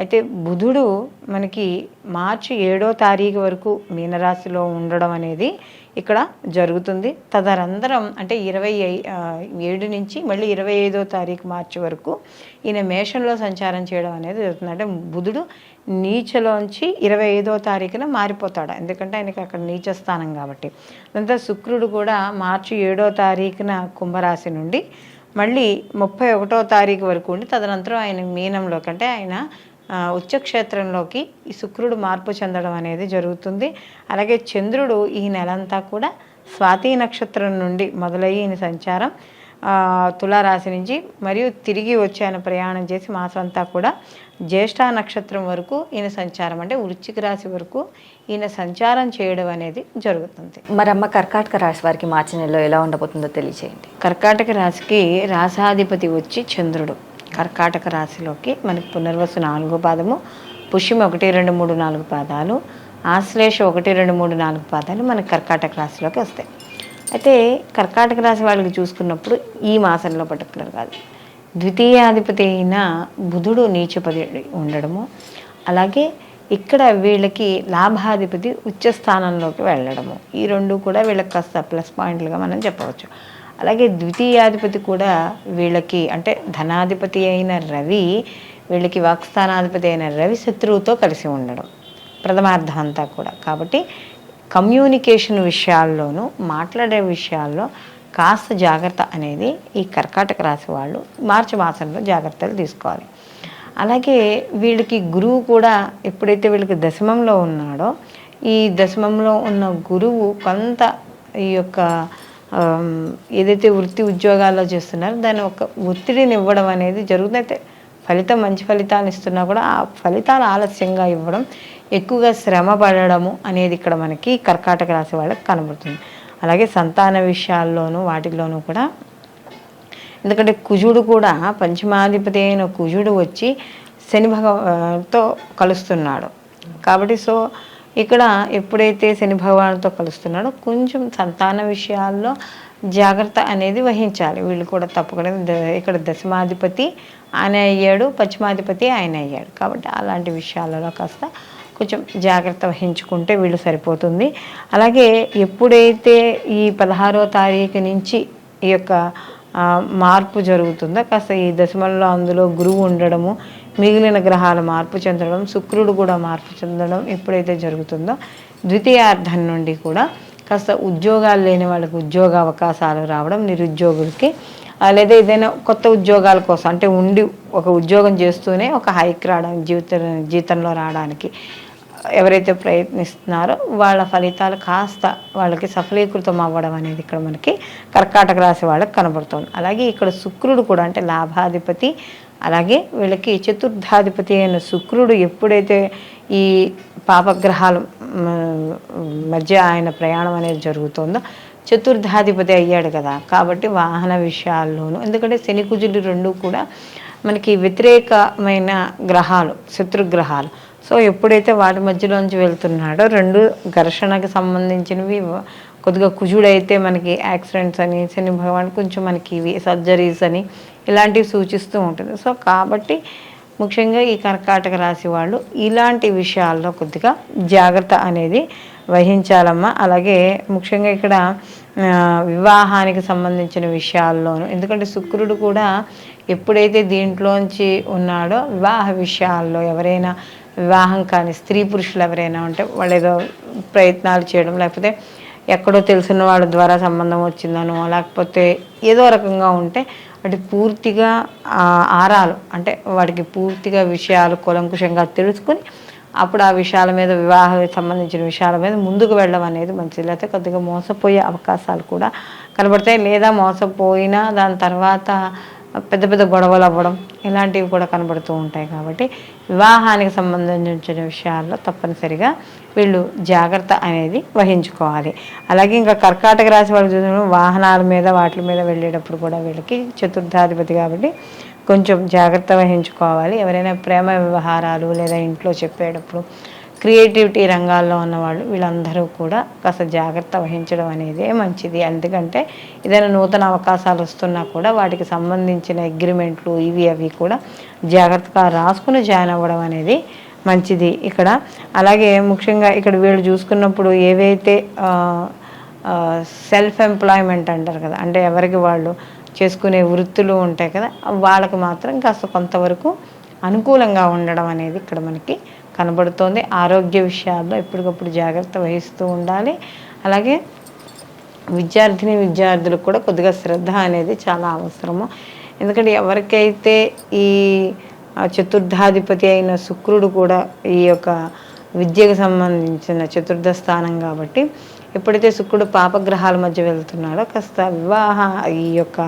అయితే బుధుడు మనకి మార్చి ఏడో తారీఖు వరకు మీనరాశిలో ఉండడం అనేది ఇక్కడ జరుగుతుంది. తదనంతరం అంటే ఇరవై ఏడు నుంచి మళ్ళీ ఇరవై ఐదో తారీఖు మార్చి వరకు ఈయన మేషంలో సంచారం చేయడం అనేది జరుగుతుంది. అంటే బుధుడు నీచలోంచి ఇరవై ఐదో తారీఖున మారిపోతాడు. ఎందుకంటే ఆయనకి అక్కడ నీచ స్థానం కాబట్టి. అదంతా శుక్రుడు కూడా మార్చి ఏడో తారీఖున కుంభరాశి నుండి మళ్ళీ ముప్పై ఒకటో తారీఖు వరకు ఉండి తదనంతరం ఆయన మీనంలో కంటే ఆయన ఉచ్చక్షేత్రంలోకి ఈ శుక్రుడు మార్పు చెందడం అనేది జరుగుతుంది. అలాగే చంద్రుడు ఈ నెలంతా కూడా స్వాతి నక్షత్రం నుండి మొదలయ్యి ఈయన సంచారం తులారాశి నుంచి మరియు తిరిగి వచ్చి ఆయన ప్రయాణం చేసి మాసం అంతా కూడా జ్యేష్ఠ నక్షత్రం వరకు ఈయన సంచారం అంటే వృశ్చిక రాశి వరకు ఈయన సంచారం చేయడం అనేది జరుగుతుంది. మరి అమ్మ కర్కాటక రాశి వారికి మార్చి నెలలో ఎలా ఉండబోతుందో తెలియచేయండి. కర్కాటక రాశికి రాసాధిపతి వచ్చి చంద్రుడు. కర్కాటక రాశిలోకి మనకి పునర్వసు నాలుగో పాదము పుష్యం ఒకటి రెండు మూడు నాలుగు పాదాలు ఆశ్లేష ఒకటి రెండు మూడు నాలుగు పాదాలు మనకి కర్కాటక రాశిలోకి వస్తాయి. అయితే కర్కాటక రాశి వాళ్ళకి చూసుకున్నప్పుడు ఈ మాసంలో పర్టికులర్ కాదు. ద్వితీయాధిపతి అయిన బుధుడు నీచపది ఉండడము అలాగే ఇక్కడ వీళ్ళకి లాభాధిపతి ఉచ్చ స్థానంలోకి వెళ్ళడము ఈ రెండు కూడా వీళ్ళకి కాస్త ప్లస్ పాయింట్లుగా మనం చెప్పవచ్చు. అలాగే ద్వితీయాధిపతి కూడా వీళ్ళకి అంటే ధనాధిపతి అయిన రవి వీళ్ళకి వాక్స్థానాధిపతి అయిన రవి శత్రువుతో కలిసి ఉండడం. ప్రథమార్థం అంతా కూడా. కాబట్టి కమ్యూనికేషన్ విషయాల్లోనూ మాట్లాడే విషయాల్లో కాస్త జాగ్రత్త అనేది ఈ కర్కాటక రాశి వాళ్ళు మార్చి మాసంలో జాగ్రత్తలు తీసుకోవాలి. అలాగే వీళ్ళకి గురువు కూడా ఎప్పుడైతే వీళ్ళకి దశమంలో ఉన్నాడో ఈ దశమంలో ఉన్న గురువు కొంత ఈ యొక్క ఏదైతే వృత్తి ఉద్యోగాల్లో చేస్తున్నారో దాని ఒక ఒత్తిడిని ఇవ్వడం అనేది జరుగుతుంది. అయితే ఫలితం మంచి ఫలితాలు ఇస్తున్నా కూడా ఆ ఫలితాలు ఆలస్యంగా ఇవ్వడం ఎక్కువగా శ్రమ పడడము అనేది ఇక్కడ మనకి కర్కాటక రాశి వాళ్ళకి కనబడుతుంది. అలాగే సంతాన విషయాల్లోనూ వాటిల్లోనూ కూడా. ఎందుకంటే కుజుడు కూడా పంచమాధిపతి అయిన కుజుడు వచ్చి శని భగవాన్తో కలుస్తున్నాడు. కాబట్టి సో ఇక్కడ ఎప్పుడైతే శని భగవానుతో కలుస్తున్నాడో కొంచెం సంతాన విషయాల్లో జాగ్రత్త అనేది వహించాలి. వీళ్ళు కూడా తప్పకుండా ద- ఇక్కడ దశమాధిపతి ఆయన అయ్యాడు పశ్చిమాధిపతి ఆయన అయ్యాడు. కాబట్టి అలాంటి విషయాలలో కాస్త కొంచెం జాగ్రత్త వహించుకుంటే వీళ్ళు సరిపోతుంది. అలాగే ఎప్పుడైతే ఈ పదహారో తారీఖు నుంచి ఈ యొక్క మార్పు జరుగుతుందో కాస్త ఈ దశమంలో అందులో గురువు ఉండడము మిగిలిన గ్రహాలు మార్పు చెందడం శుక్రుడు కూడా మార్పు చెందడం ఎప్పుడైతే జరుగుతుందో ద్వితీయార్థం నుండి కూడా కాస్త ఉద్యోగాలు లేని వాళ్ళకి ఉద్యోగ అవకాశాలు రావడం నిరుద్యోగులకి లేదా ఏదైనా కొత్త ఉద్యోగాల కోసం అంటే ఉండి ఒక ఉద్యోగం చేస్తూనే ఒక హైక్ రావడానికి జీవిత జీతంలో రావడానికి ఎవరైతే ప్రయత్నిస్తున్నారో వాళ్ళ ఫలితాలు కాస్త వాళ్ళకి సఫలీకృతం అవ్వడం అనేది ఇక్కడ మనకి కర్కాటక రాశి వాళ్ళకి కనబడుతుంది. అలాగే ఇక్కడ శుక్రుడు కూడా అంటే లాభాధిపతి అలాగే వీళ్ళకి చతుర్థాధిపతి అయిన శుక్రుడు ఎప్పుడైతే ఈ పాపగ్రహాల మధ్య ఆయన ప్రయాణం అనేది జరుగుతుందో చతుర్థాధిపతి అయ్యాడు కదా. కాబట్టి వాహన విషయాల్లోనూ ఎందుకంటే శని కుజులు రెండు కూడా మనకి వ్యతిరేకమైన గ్రహాలు శత్రుగ్రహాలు. సో ఎప్పుడైతే వాటి మధ్యలోంచి వెళ్తున్నాడో రెండు ఘర్షణకు సంబంధించినవి కొద్దిగా కుజుడైతే మనకి యాక్సిడెంట్స్ అని శని భగవాన్ కొంచెం మనకి ఇవి సర్జరీస్ అని ఇలాంటివి సూచిస్తూ ఉంటుంది. సో కాబట్టి ముఖ్యంగా ఈ కర్కాటక రాశి వాళ్ళు ఇలాంటి విషయాల్లో కొద్దిగా జాగ్రత్త అనేది వహించాలమ్మా. అలాగే ముఖ్యంగా ఇక్కడ వివాహానికి సంబంధించిన విషయాల్లోనూ ఎందుకంటే శుక్రుడు కూడా ఎప్పుడైతే దీంట్లోంచి ఉన్నాడో వివాహ విషయాల్లో ఎవరైనా వివాహం కాని స్త్రీ పురుషులు ఎవరైనా ఉంటే వాళ్ళు ఏదో ప్రయత్నాలు చేయడం లేకపోతే ఎక్కడో తెలిసిన వాళ్ళ ద్వారా సంబంధం వచ్చిందనో లేకపోతే ఏదో రకంగా ఉంటే వాటి పూర్తిగా ఆరాలు అంటే వాడికి పూర్తిగా విషయాలు కులంకుషంగా తెలుసుకుని అప్పుడు ఆ విషయాల మీద వివాహం సంబంధించిన విషయాల మీద ముందుకు వెళ్ళడం అనేది మంచిది. లేకపోతే కొద్దిగా మోసపోయే అవకాశాలు కూడా కనబడతాయి. లేదా మోసపోయినా దాని తర్వాత పెద్ద పెద్ద గొడవలు అవ్వడం ఇలాంటివి కూడా కనబడుతూ ఉంటాయి. కాబట్టి వివాహానికి సంబంధించిన విషయాల్లో తప్పనిసరిగా వీళ్ళు జాగ్రత్త అనేది వహించుకోవాలి. అలాగే ఇంకా కర్కాటక రాశి వాళ్ళు చూసినప్పుడు వాహనాల మీద వాటి మీద వెళ్ళేటప్పుడు కూడా వీళ్ళకి చతుర్థాధిపతి కాబట్టి కొంచెం జాగ్రత్త వహించుకోవాలి. ఎవరైనా ప్రేమ వ్యవహారాలు లేదా ఇంట్లో చెప్పేటప్పుడు క్రియేటివిటీ రంగాల్లో ఉన్నవాళ్ళు వీళ్ళందరూ కూడా కాస్త జాగ్రత్త వహించడం అనేది మంచిది. ఎందుకంటే ఏదైనా నూతన అవకాశాలు వస్తున్నా కూడా వాటికి సంబంధించిన అగ్రిమెంట్లు ఇవి అవి కూడా జాగ్రత్తగా రాసుకుని జాయిన్ అవ్వడం అనేది మంచిది ఇక్కడ. అలాగే ముఖ్యంగా ఇక్కడ వీళ్ళు చూసుకున్నప్పుడు ఏవైతే సెల్ఫ్ ఎంప్లాయ్మెంట్ అంటారు కదా అంటే ఎవరికి వాళ్ళు చేసుకునే వృత్తులు ఉంటాయి కదా వాళ్ళకు మాత్రం కాస్త కొంతవరకు అనుకూలంగా ఉండడం అనేది ఇక్కడ మనకి కనబడుతోంది. ఆరోగ్య విషయాల్లో ఎప్పటికప్పుడు జాగ్రత్త వహిస్తూ ఉండాలి. అలాగే విద్యార్థిని విద్యార్థులకు కూడా కొద్దిగా శ్రద్ధ అనేది చాలా అవసరము. ఎందుకంటే ఎవరికైతే ఈ ఆ, చతుర్థాధిపతి అయిన శుక్రుడు కూడా ఈ యొక్క విద్యకు సంబంధించిన చతుర్థ స్థానం కాబట్టి ఎప్పుడైతే శుక్రుడు పాపగ్రహాల మధ్య వెళ్తున్నాడో కాస్త వివాహ ఈ యొక్క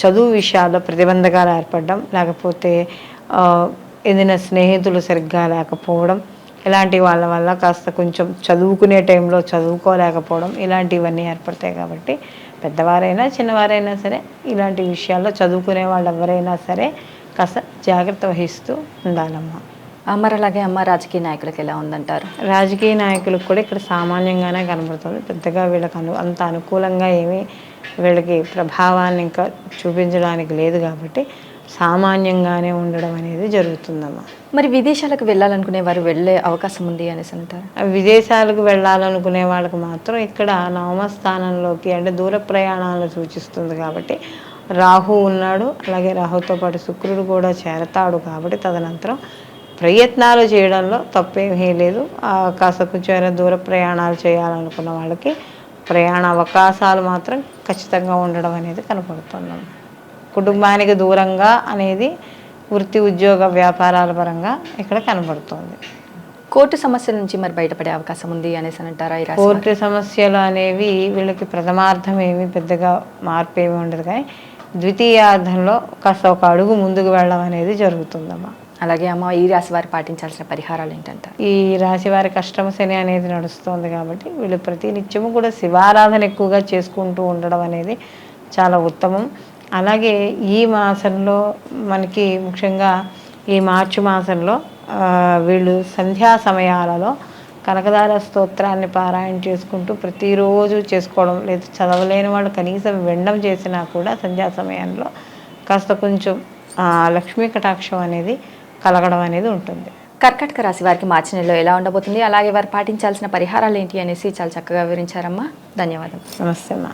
చదువు విషయాల్లో ప్రతిబంధకాలు ఏర్పడడం లేకపోతే ఏదైనా స్నేహితులు సరిగ్గా లేకపోవడం ఇలాంటి వాళ్ళ వల్ల కాస్త కొంచెం చదువుకునే టైంలో చదువుకోలేకపోవడం ఇలాంటివన్నీ ఏర్పడతాయి కాబట్టి పెద్దవారైనా చిన్నవారైనా సరే ఇలాంటి విషయాల్లో చదువుకునే వాళ్ళు ఎవరైనా సరే కాస్త జాగ్రత్త వహిస్తూ ఉండాలమ్మా. మరి అలాగే అమ్మ రాజకీయ నాయకులకు ఎలా ఉందంటారు? రాజకీయ నాయకులకు కూడా ఇక్కడ సామాన్యంగానే కనబడుతుంది. పెద్దగా వీళ్ళకి అను అంత అనుకూలంగా ఏమీ వీళ్ళకి ప్రభావాన్ని ఇంకా చూపించడానికి లేదు కాబట్టి సామాన్యంగానే ఉండడం అనేది జరుగుతుందమ్మా. మరి విదేశాలకు వెళ్ళాలనుకునే వారు వెళ్ళే అవకాశం ఉంది అనేసి అంటారు? విదేశాలకు వెళ్ళాలనుకునే వాళ్ళకి మాత్రం ఇక్కడ నవమ స్థానంలోకి అంటే దూర ప్రయాణాలను సూచిస్తుంది కాబట్టి రాహు ఉన్నాడు. అలాగే రాహుతో పాటు శుక్రుడు కూడా చేరతాడు కాబట్టి తదనంతరం ప్రయత్నాలు చేయడంలో తప్పేమీ లేదు. కాస్త కొంచెం దూర ప్రయాణాలు చేయాలనుకున్న వాళ్ళకి ప్రయాణ అవకాశాలు మాత్రం ఖచ్చితంగా ఉండడం అనేది కనపడుతున్నాం కుటుంబానికి దూరంగా అనేది వృత్తి ఉద్యోగ వ్యాపారాల పరంగా ఇక్కడ కనబడుతోంది కోర్టు సమస్యల నుంచి మరి బయటపడే అవకాశం ఉంది అనేసి అని అంటారా? కోర్టు సమస్యలు అనేవి వీళ్ళకి ప్రథమార్థం ఏమి పెద్దగా మార్పు ఏమి ఉండదు కానీ ద్వితీయార్థంలో కాస్త ఒక అడుగు ముందుకు వెళ్ళడం అనేది జరుగుతుందమ్మా. అలాగే అమ్మ ఈ రాశి వారు పాటించాల్సిన పరిహారాలు ఏంటంటారు? ఈ రాశి వారి కష్టమ శని అనేది నడుస్తుంది కాబట్టి వీళ్ళు ప్రతి నిత్యము కూడా శివారాధన ఎక్కువగా చేసుకుంటూ ఉండడం అనేది చాలా ఉత్తమం. అలాగే ఈ మాసంలో మనకి ముఖ్యంగా ఈ మార్చి మాసంలో వీళ్ళు సంధ్యా సమయాలలో కనకదార స్తోత్రాన్ని పారాయణ చేసుకుంటూ ప్రతిరోజు చేసుకోవడం లేదా. చదవలేని వాళ్ళు కనీసం వినడం చేసినా కూడా సంధ్యా సమయంలో కాస్త కొంచెం లక్ష్మీ కటాక్షం అనేది కలగడం అనేది ఉంటుంది. కర్కాటక రాశి వారికి మార్చి నెలలో ఎలా ఉండబోతుంది? అలాగే వారు పాటించాల్సిన పరిహారాలు ఏంటి అనేసి చాలా చక్కగా వివరించారమ్మా. ధన్యవాదం. నమస్తే అమ్మా.